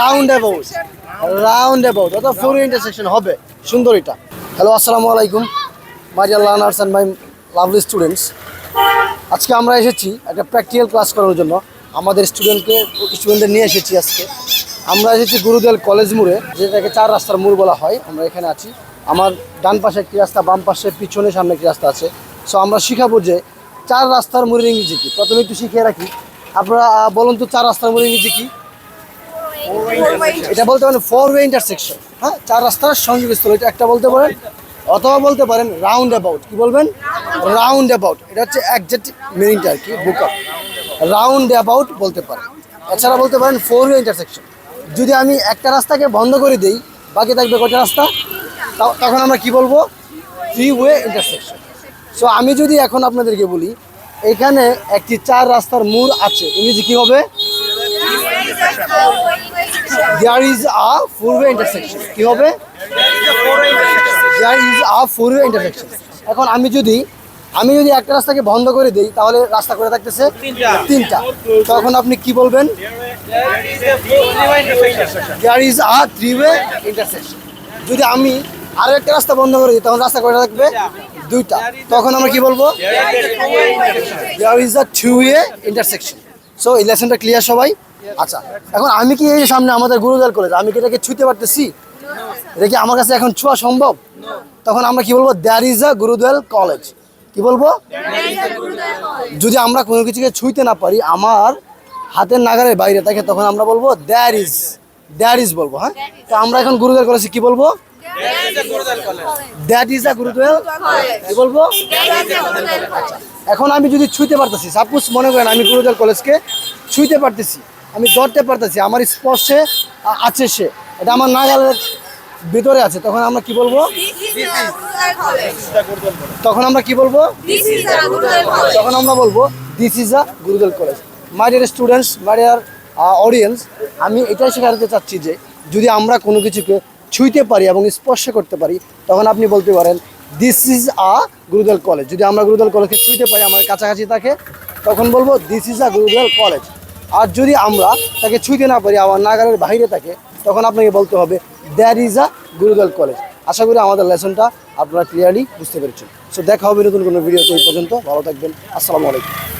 Round about round অর্থাৎ four intersection হবে। সুন্দর এটা। হ্যালো আসসালামু আলাইকুম। My learners and my lovely students আজকে আমরা এসেছি একটা প্র্যাকটিক্যাল ক্লাস করার জন্য। আমাদের স্টুডেন্টকে স্টুডেন্টদের নিয়ে এসেছি আজকে। আমরা এসেছি গুরুদেল কলেজ মোড়ে, যেটাকে চার রাস্তার মোড় বলা হয়। আমরা এখানে আছি। আমার ডান পাশে একটি রাস্তা, বাম পাশে পিছনে সামনে একটি রাস্তা আছে। সো আমরা শিখাবো যে চার রাস্তার মোড়ের ইংরেজি কি। প্রথমে একটু শিখিয়ে রাখি। আপনারা বলুন তো চার রাস্তার মোড়ের ইংরেজি কি? এটা বলতে পারেন ফোর ওয়ে ইন্টারসেকশন হ্যাঁ চার রাস্তার সংযোগস্থল এটা একটা বলতে পারেন অথবা বলতে পারেন রাউন্ড অ্যাবাউট কি বলবেন? রাউন্ড অ্যাবাউট এটা হচ্ছে একজ্যাক্ট মিনিংটা আর কি বুক আপ রাউন্ড অ্যাবাউট বলতে পারেন। এছাড়া বলতে পারেন ফোর ওয়ে ইন্টারসেকশন যদি আমি একটা রাস্তাকে বন্ধ করে দিই বাকি থাকবে কটা রাস্তা? তা- তখন আমরা কি বলব? থ্রি ওয়ে ইন্টারসেকশন সো আমি যদি এখন আপনাদেরকে বলি এখানে একটি চার রাস্তার মোড় আছে। ইংরেজি কি হবে? There is a way intersection কি হবে? There is a way intersection এখন আমি যদি আমি যদি একটা রাস্তাকে বন্ধ করে দিই, তাহলে রাস্তা করে থাকতেছে তিনটা। তখন আপনি কি বলবেন? There is a three way intersection যদি আমি আরও একটা রাস্তা বন্ধ করে দিই তখন রাস্তা করে থাকবে দুইটা। তখন আমরা কি বলব? There is a two way intersection so এই লেসনটা ক্লিয়ার সবাই? আচ্ছা এখন আমি কি এই যে সামনে আমাদের গুরুদল কলেজ আমি কি এটাকে ছুঁতে পারতেছি? এটা কি আমার কাছে এখন ছোঁয়া সম্ভব? তখন আমরা কি বলব? There is a Gurudayal college কি বলব? যদি আমরা কোনো কিছুকে ছুঁইতে না পারি আমার হাতের নাগারের বাইরে থাকে তখন আমরা বলব দ্যার ইজ দ্যার ইজ বলব হ্যাঁ? তো আমরা এখন গুরুদয়াল কলেজে কি বলব? দ্যাট ইজ এখন আমি যদি ছুঁতে পারতেছি, সাপোজ মনে করেন আমি গুরুদয়াল কলেজকে ছুঁতে পারতেছি, আমি ধরতে পারতেছি, আমার স্পর্শে আছে সে, এটা আমার নাগালের ভিতরে আছে, তখন আমরা কি বলব? তখন আমরা কি বলব? তখন আমরা বলব this is a Gurudal college my dear students my dear audience আমি এটাই শেখাতে চাচ্ছি যে, যদি আমরা কোনো কিছুকে ছুঁইতে পারি এবং স্পর্শ করতে পারি, তখন আপনি বলতে পারেন this is a Gurudal college যদি আমরা গুরুদল কলেজকে ছুঁইতে পারি আমার কাছাকাছি থাকে, তখন বলব this is a Gurudal college আর যদি আমরা তাকে ছুঁইতে না পারি আমার নাগারের বাইরে থাকে, তখন আপনাকে বলতে হবে there is a Gurudal college আশা করি আমাদের লেসনটা আপনারা ক্লিয়ারলি বুঝতে পেরেছেন। সো দেখা হবে নতুন কোনো ভিডিওতে এই পর্যন্ত। ভালো থাকবেন। আসসালামু আলাইকুম।